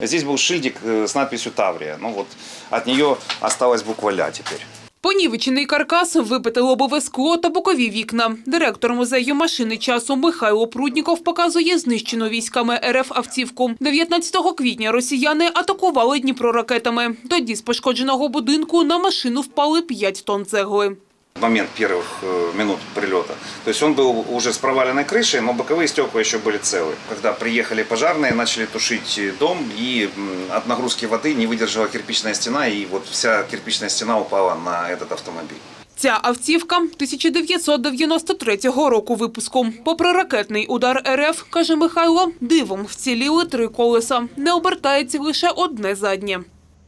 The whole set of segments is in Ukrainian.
Здесь был шильдик э, с надписью «Таврия». Ну вот от нее осталась буква «Ля» теперь. Понівечений каркас, випите лобове скло та бокові вікна. Директор музею машини часу Михайло Прудніков показує знищену військами РФ автівку. 19 квітня росіяни атакували Дніпро ракетами. Тоді з пошкодженого будинку на машину впали 5 тонн цегли В момент первых э, минут прилета. То есть он был уже с проваленной крышей, но боковые стекла еще были целы. Когда приехали пожарные, начали тушить э, дом, и м, от нагрузки воды не выдержала кирпичная стена, и вот вся кирпичная стена упала на этот автомобиль. Ця автівка 1993 року випуску. Попри ракетний удар РФ, каже Михайло, дивом вціліли три колеса. Не обертається лише одне заднє.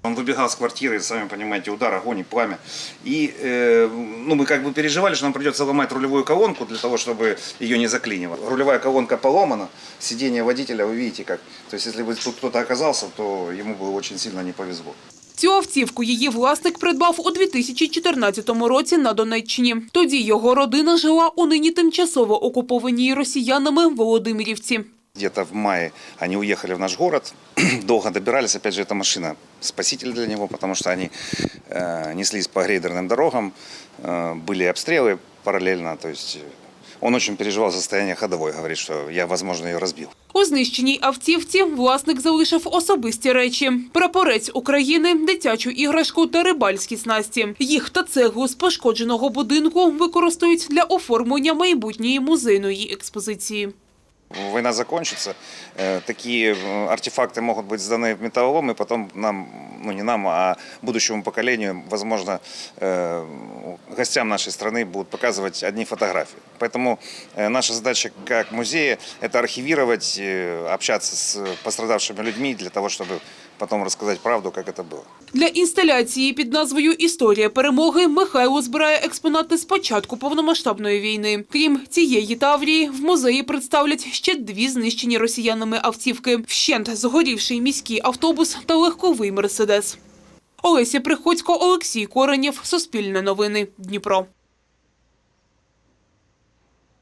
Он выбегал с квартиры, сами понимаете, удар, огонь и пламя. И э, ну, мы как бы переживали, что нам придется ломать рулевую колонку для того, чтобы ее не заклинило. Рулевая колонка поломана, сиденье водителя, вы видите как. То есть если бы тут кто-то оказался, то ему бы очень сильно не повезло. Цю автівку її власник придбав у 2014 році на Донеччині. Тоді його родина жила у нині тимчасово окупованій росіянами Володимирівці. Где-то в мае они уехали в наш город, долго добирались, опять же, эта машина спаситель для него, потому что они э, неслись по грейдерным дорогам, э, были обстрелы параллельно, то есть э, он очень переживал за состояние ходовой, говорит, что я, возможно, ее разбил. У знищеній автівці власник залишив особисті речі: прапорець України, дитячу іграшку та рибальські снасті. Їх та цеглу з пошкодженого будинку використають для оформлення майбутньої музейної експозиції. Война закончится, э, такие э, артефакты могут быть сданы в металлолом, и потом нам, ну не нам, а будущему поколению, возможно, э, гостям нашей страны будут показывать одни фотографии. Поэтому э, наша задача как музея – это архивировать, э, общаться с пострадавшими людьми для того, чтобы потом рассказать правду, как это было. Для інсталяції під назвою Історія перемоги Михайло збирає експонати з початку повномасштабної війни. Крім цієї таврії, в музеї представлять ще дві знищені росіянами автівки: вщент згорівший міський автобус та легковий мерседес. Олеся Приходько, Олексій Коренєв, Суспільне новини, Дніпро.